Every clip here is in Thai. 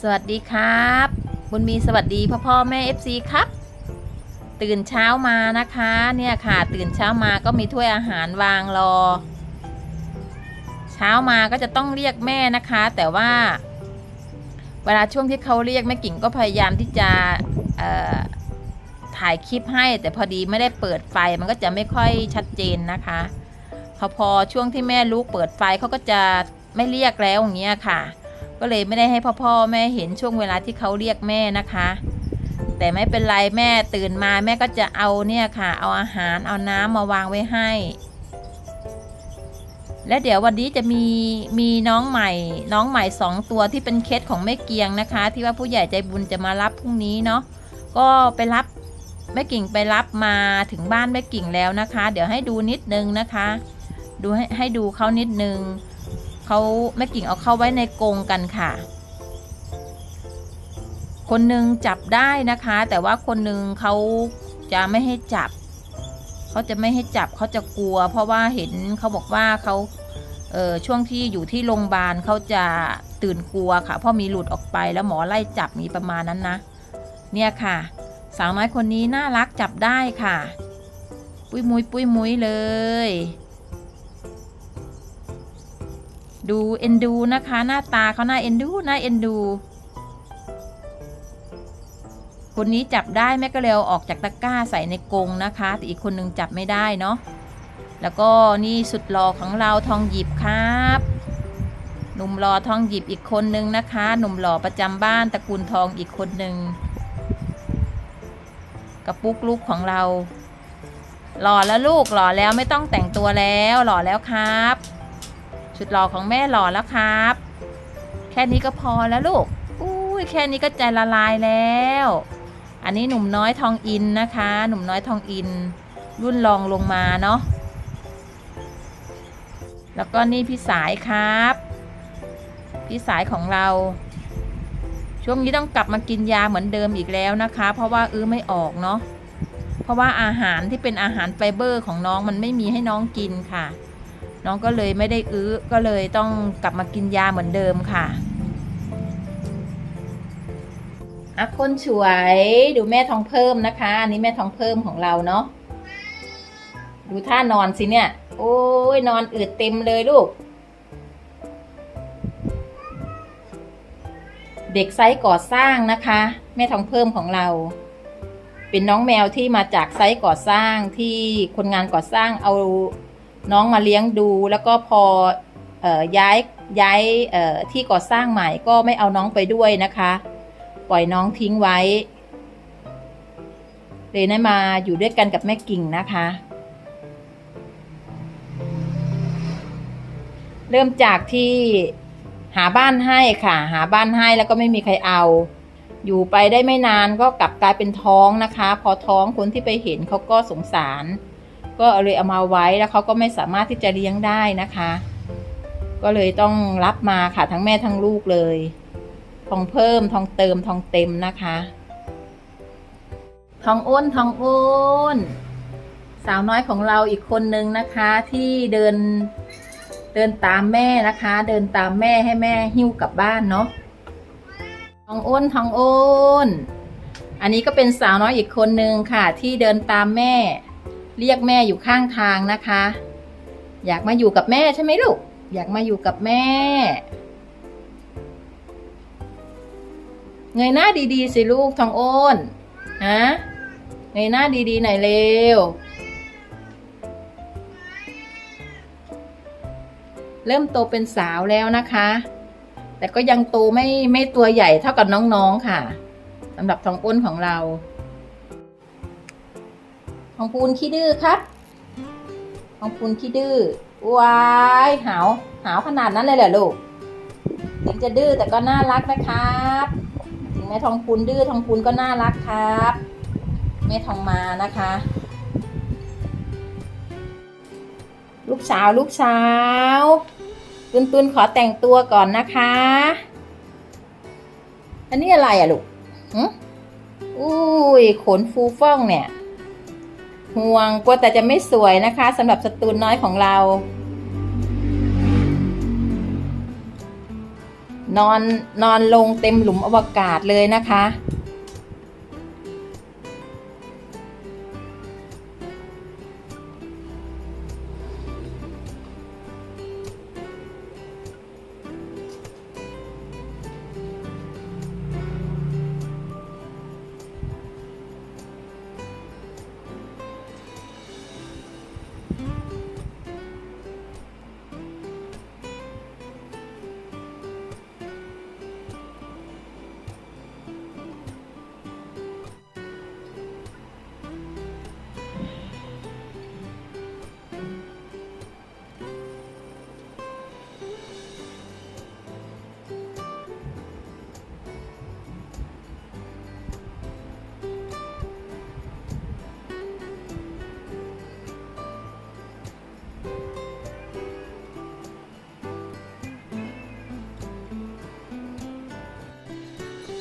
สวัสดีครับ บุญมีสวัสดีพ่อพ่อแม่ FC ครับ ตื่นเช้ามานะคะ เนี่ยค่ะตื่นเช้ามาก็มีถ้วยอาหารวางรอ เช้ามาก็จะต้องเรียกแม่นะคะ แต่ว่า เวลาช่วงที่เขาเรียกแม่กิ่งก็พยายามที่จะถ่ายคลิปให้ แต่พอดีไม่ได้เปิดไฟมันก็จะไม่ค่อยชัดเจนนะคะพอพอช่วงที่แม่ลูกเปิดไฟเขาก็จะไม่เรียกแล้วอย่างเงี้ยค่ะ ก็เลยไม่ได้ให้พ่อพ่อแม่เห็นช่วงเวลาที่เขาเรียกแม่นะคะ แต่ไม่เป็นไรแม่ตื่นมาแม่ก็จะเอาเนี่ยค่ะ เอาอาหารเอาน้ำมาวางไว้ให้ และเดี๋ยววันนี้จะมีมีน้องใหม่ น้องใหม่สองตัวที่เป็นเคสของแม่เกียงนะคะ ที่ว่าผู้ใหญ่ใจบุญจะมารับพรุ่งนี้เนาะก็ไปรับแม่กิ่งไปรับมาถึงบ้านแม่กิ่งแล้วนะคะ เดี๋ยวให้ดูนิดนึงนะคะ ดูให้ให้ดูเขานิดนึง เขาแม่กิ่งเอาเข้าไว้ในกรงกันค่ะ คนหนึ่งจับได้นะคะ แต่ว่าคนหนึ่งเขาจะไม่ให้จับ เขาจะไม่ให้จับเขาจะกลัว เพราะว่าเห็นเขาบอกว่าเขาเออช่วงที่อยู่ที่โรงพยาบาลเขาจะตื่นกลัวค่ะเพราะมีหลุดออกไปแล้วหมอไล่จับมีประมาณนั้นนะ เนี่ยค่ะ สาวน้อยคนนี้น่ารักจับได้ค่ะ ปุ้ยมุยปุ้ยมุยเลย ดูเอ็นดูนะคะ หน้าตาเขาหน่าเอ็นดูหน่าเอ็นดู คนนี้จับได้แม่ก็เลยเออกจากตะกร้าใส่ในกรงนะคะ แต่อีกคนนึงจับไม่ได้เนาะแล้วก็นี่สุดหล่อของเราทองหยิบครับหนุ่มหล่อทองหยิบอีกคนนึงนะคะ หนุ่มหล่อประจำบ้านตระกูลทองอีกคนนึงกระปุกลูกของเรา หล่อแล้วลูกหล่อแล้วไม่ต้องแต่งตัวแล้วหล่อแล้วครับ ชุดหล่อของแม่หล่อแล้วครับ แค่นี้ก็พอแล้วลูกอุ้ยแค่นี้ก็ใจละลายแล้ว อันนี้หนุ่มน้อยทองอินนะคะ หนุ่มน้อยทองอิน รุ่นรองลงมาเนาะแล้วก็นี่พี่สายครับ พี่สายของเรา ช่วงนี้ต้องกลับมากินยาเหมือนเดิมอีกแล้วนะคะ เพราะว่าอื้อไม่ออกเนาะเพราะว่าอาหารที่เป็นอาหารไฟเบอร์ของน้องมันไม่มีให้น้องกินค่ะ น้องก็เลยไม่ได้อื้อก็เลยต้องกลับมากินยาเหมือนเดิมค่ะอะคนสวยดูแม่ทองเพิ่มนะคะ อันนี้แม่ทองเพิ่มของเราเนาะดูท่านอนสิเนี่ย โอ้ยนอนอืดเต็มเลยลูก เด็กไซส์ก่อสร้างนะคะ แม่ทองเพิ่มของเรา เป็นน้องแมวที่มาจากไซต์ก่อสร้างที่คนงานก่อสร้างเอา น้องมาเลี้ยงดูแล้วก็พอออย้ายย้ายที่ก่อสร้างใหม่ก็ไม่เอาน้องไปด้วยนะคะ ปล่อยน้องทิ้งไว้เลยได้มาอยู่ด้วยกันกับแม่กิ่งนะคะ เริ่มจากที่หาบ้านให้ค่ะ หาบ้านให้แล้วก็ไม่มีใครเอา อยู่ไปได้ไม่นานก็กลับกลายเป็นท้องนะคะ พอท้องคนที่ไปเห็นเขาก็สงสาร ก็เลยเอามาไว้แล้วเขาก็ไม่สามารถที่จะเลี้ยงได้นะคะ ก็เลยต้องรับมาค่ะทั้งแม่ทั้งลูกเลย ทองเพิ่มทองเติมทองเต็มนะคะ ทองอ้นทองอ้นสาวน้อยของเราอีกคนนึงนะคะ ที่เดินเดินตามแม่นะคะ เดินตามแม่ให้แม่หิ้วกลับบ้านเนาะทองอ้นทองอ้นอันนี้ก็เป็นสาวน้อยอีกคนนึงค่ะ ที่เดินตามแม่ เรียกแม่อยู่ข้างทางนะคะ อยากมาอยู่กับแม่ใช่ไหมลูก อยากมาอยู่กับแม่ เงยหน้าดีๆสิลูกทองโอนฮะเงยหน้าดีๆหน่อยเร็ว เริ่มโตเป็นสาวแล้วนะคะ แต่ก็ยังโตไม่ไม่ตัวใหญ่เท่ากับน้องๆค่ะสำหรับทองอ้นของเรา ทองพูนขี้ดื้อครับทองพูนขี้ดื้อว้ายหาวหาวขนาดนั้นเลยเหรอลูกถึงจะดื้อแต่ก็น่ารักนะครับถึงแม่ทองพูนดื้อทองพูนก็น่ารักครับแม่ทองมานะคะ ลูกสาวลูกสาวตุนตุนขอแต่งตัวก่อนนะคะ อันนี้อะไรอะลูกอุ้ยขนฟูฟ่องเนี่ย ห่วงกลัวแต่จะไม่สวยนะคะสำหรับสตูนน้อยของเรา นอนนอนลงเต็มหลุมอวกาศเลยนะคะ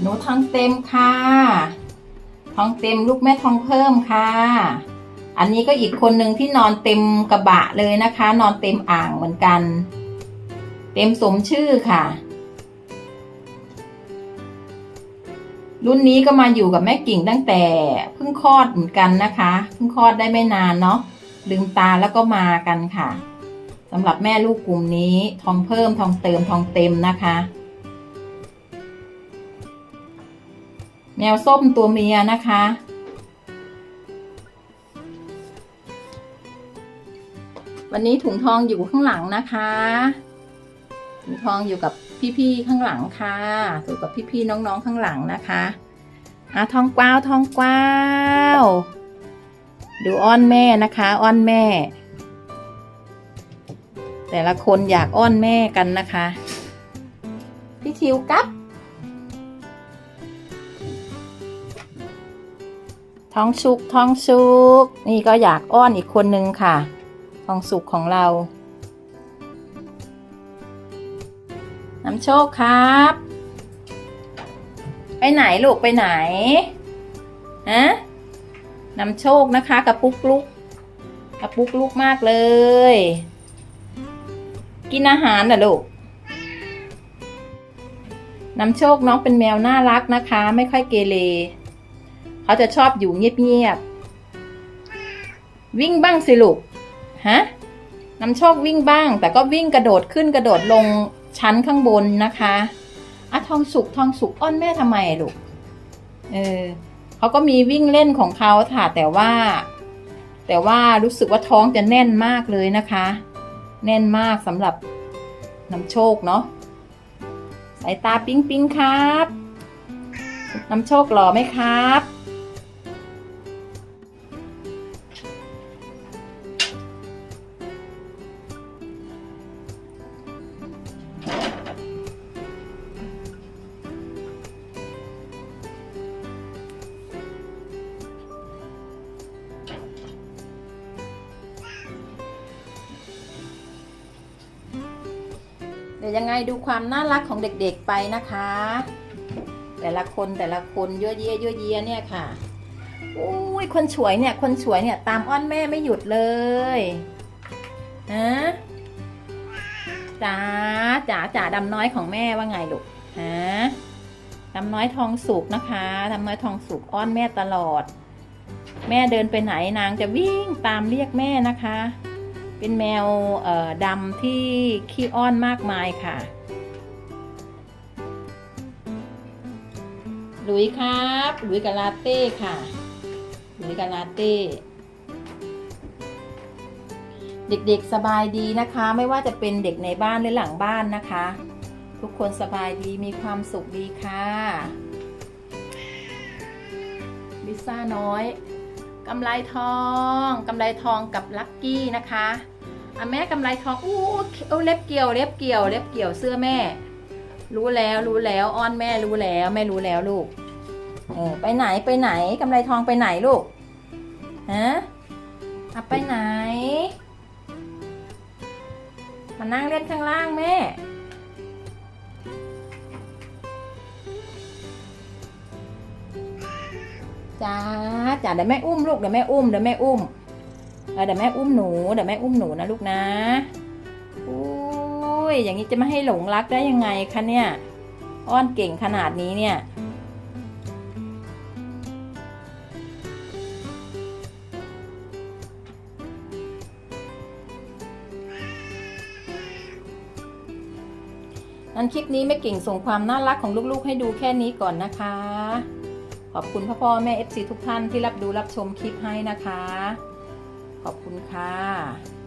หนูทองเต็มค่ะ ทองเต็มลูกแม่ทองเพิ่มค่ะ อันนี้ก็อีกคนหนึ่งที่นอนเต็มกระบะเลยนะคะ นอนเต็มอ่างเหมือนกัน เต็มสมชื่อค่ะ รุ่นนี้ก็มาอยู่กับแม่กิ่งตั้งแต่เพิ่งคลอดเหมือนกันนะคะเพิ่งคลอดได้ไม่นานเนาะลืมตาแล้วก็มากันค่ะสำหรับแม่ลูกกลุ่มนี้ทองเพิ่มทองเติมทองเต็มนะคะ แมวส้มตัวเมียนะคะ วันนี้ถุงทองอยู่ข้างหลังนะคะ ถุงทองอยู่กับพี่ๆข้างหลังค่ะอยู่กับพี่ๆน้องๆข้างหลังนะคะอะทองกวาวทองกวาวดูอ้อนแม่นะคะอ้อนแม่ แต่ละคนอยากอ้อนแม่กันนะคะ พี่ทิวกับ ท้องสุกท้องสุก นี่ก็อยากอ้อนอีกคนนึงค่ะ ท้องสุกของเรา น้ำโชคครับ ไปไหนลูกไปไหนฮะน้ำโชคนะคะกระปุกลุกกระปุกลุกมากเลย กินอาหารน่ะลูกน้ำโชคน้องเป็นแมวน่ารักนะคะ ไม่ค่อยเกเร เขาจะชอบอยู่เงียบๆ วิ่งบ้างสิลูก ฮะนำโชควิ่งบ้าง แต่ก็วิ่งกระโดดขึ้นกระโดดลงชั้นข้างบนนะคะอะทองสุกทองสุกอ้อนแม่ทำไมลูก เออเขาก็มีวิ่งเล่นของเขาค่ะแต่ว่า แต่ว่ารู้สึกว่าท้องจะแน่นมากเลยนะคะ แน่นมากสำหรับน้ำโชคเนาะสายตาปิ๊งปิ๊งครับน้ำโชคหล่อไหมครับ ดี๋ยวยังไงดูความน่ารักของเด็กๆไปนะคะ แต่ละคนแต่ละคนยั่วเยี่ยยั่วเยี่ยเนี่ยค่ะอุ้ยคนสวยเนี่ย คนสวยเนี่ย ตามอ้อนแม่ไม่หยุดเลยฮะจ๋าจ๋าจ๋าดำน้อยของแม่ว่าไงลูกฮะดำน้อยทองสุกนะคะดำน้อยทองสุกอ้อนแม่ตลอด แม่เดินไปไหนนางจะวิ่งตามเรียกแม่นะคะ เป็นแมวดำที่ขี้อ้อนมากมายค่ะ หลุยครับหลุยกับลาเต้ค่ะ หลุยกับลาเต้ เด็กๆสบายดีนะคะ ไม่ว่าจะเป็นเด็กในบ้านหรือหลังบ้านนะคะ ทุกคนสบายดีมีความสุขดีค่ะลิซ่าน้อย กำไรทองกำไรทองกับลักกี้นะคะอะแม่กำไรทองอู้เอาเล็บเกี่ยวเล็บเกี่ยวเล็บเกี่ยวเสื้อแม่ รู้แล้วรู้แล้วอ้อนแม่รู้แล้วแม่รู้แล้วลูกเออไปไหนไปไหนกำไรทองไปไหนลูกฮะอะไปไหนมานั่งเล่นข้างล่างแม่ จ้าจ้าเดี๋ยวแม่อุ้มลูกเดี๋ยวแม่อุ้มเดี๋ยวแม่อุ้มเดี๋ยวแม่อุ้มหนูเดี๋ยวแม่อุ้มหนูนะลูกนะอุ้ยอย่างนี้จะไม่ให้หลงรักได้ยังไงคะเนี่ย อ้อนเก่งขนาดนี้เนี่ยงั้นคลิปนี้แม่เก่งส่งความน่ารักของลูกๆ ให้ดูแค่นี้ก่อนนะคะ ขอบคุณพ่อพ่อแม่ FC ทุกท่านที่รับดูรับชมคลิปให้นะคะ ขอบคุณค่ะ